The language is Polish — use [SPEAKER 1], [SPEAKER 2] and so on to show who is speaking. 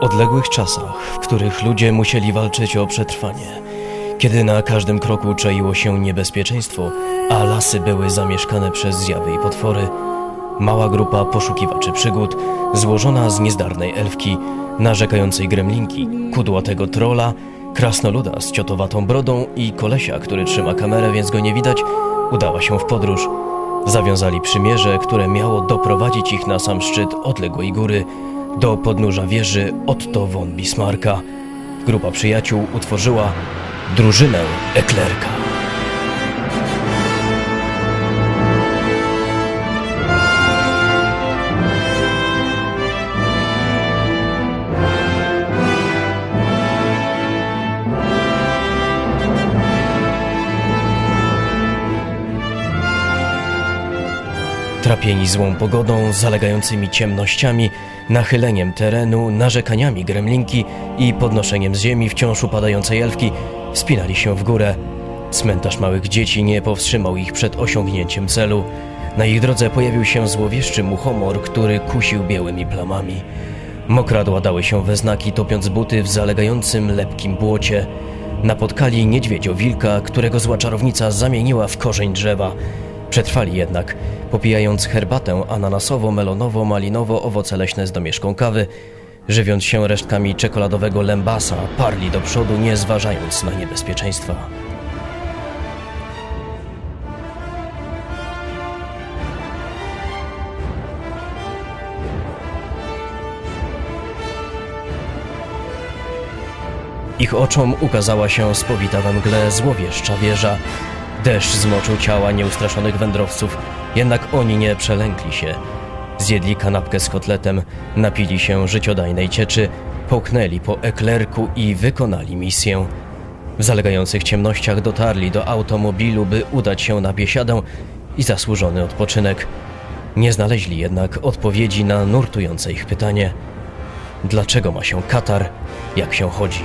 [SPEAKER 1] odległych czasach, w których ludzie musieli walczyć o przetrwanie, kiedy na każdym kroku czaiło się niebezpieczeństwo, a lasy były zamieszkane przez zjawy i potwory, mała grupa poszukiwaczy przygód, złożona z niezdarnej elfki, narzekającej gremlinki, kudłatego trola, krasnoluda z ciotowatą brodą i kolesia, który trzyma kamerę, więc go nie widać, udała się w podróż. Zawiązali przymierze, które miało doprowadzić ich na sam szczyt odległej góry, do podnóża wieży Otto von Bismarcka. Grupa przyjaciół utworzyła drużynę Eklerka. Trapieni złą pogodą, zalegającymi ciemnościami, nachyleniem terenu, narzekaniami gremlinki i podnoszeniem z ziemi wciąż upadającej elfki, wspinali się w górę. Cmentarz małych dzieci nie powstrzymał ich przed osiągnięciem celu. Na ich drodze pojawił się złowieszczy muchomor, który kusił białymi plamami. Mokradła dały się we znaki, topiąc buty w zalegającym lepkim błocie. Napotkali niedźwiedzio-wilka, którego zła czarownica zamieniła w korzeń drzewa. Przetrwali jednak, popijając herbatę ananasowo-melonowo-malinowo-owoce leśne z domieszką kawy, żywiąc się resztkami czekoladowego lębasa, parli do przodu, nie zważając na niebezpieczeństwa. Ich oczom ukazała się spowita we mgle złowieszcza wieża. Deszcz zmoczył ciała nieustraszonych wędrowców, jednak oni nie przelękli się. Zjedli kanapkę z kotletem, napili się życiodajnej cieczy, połknęli po eklerku i wykonali misję. W zalegających ciemnościach dotarli do automobilu, by udać się na biesiadę i zasłużony odpoczynek. Nie znaleźli jednak odpowiedzi na nurtujące ich pytanie: dlaczego ma się katar, jak się chodzi?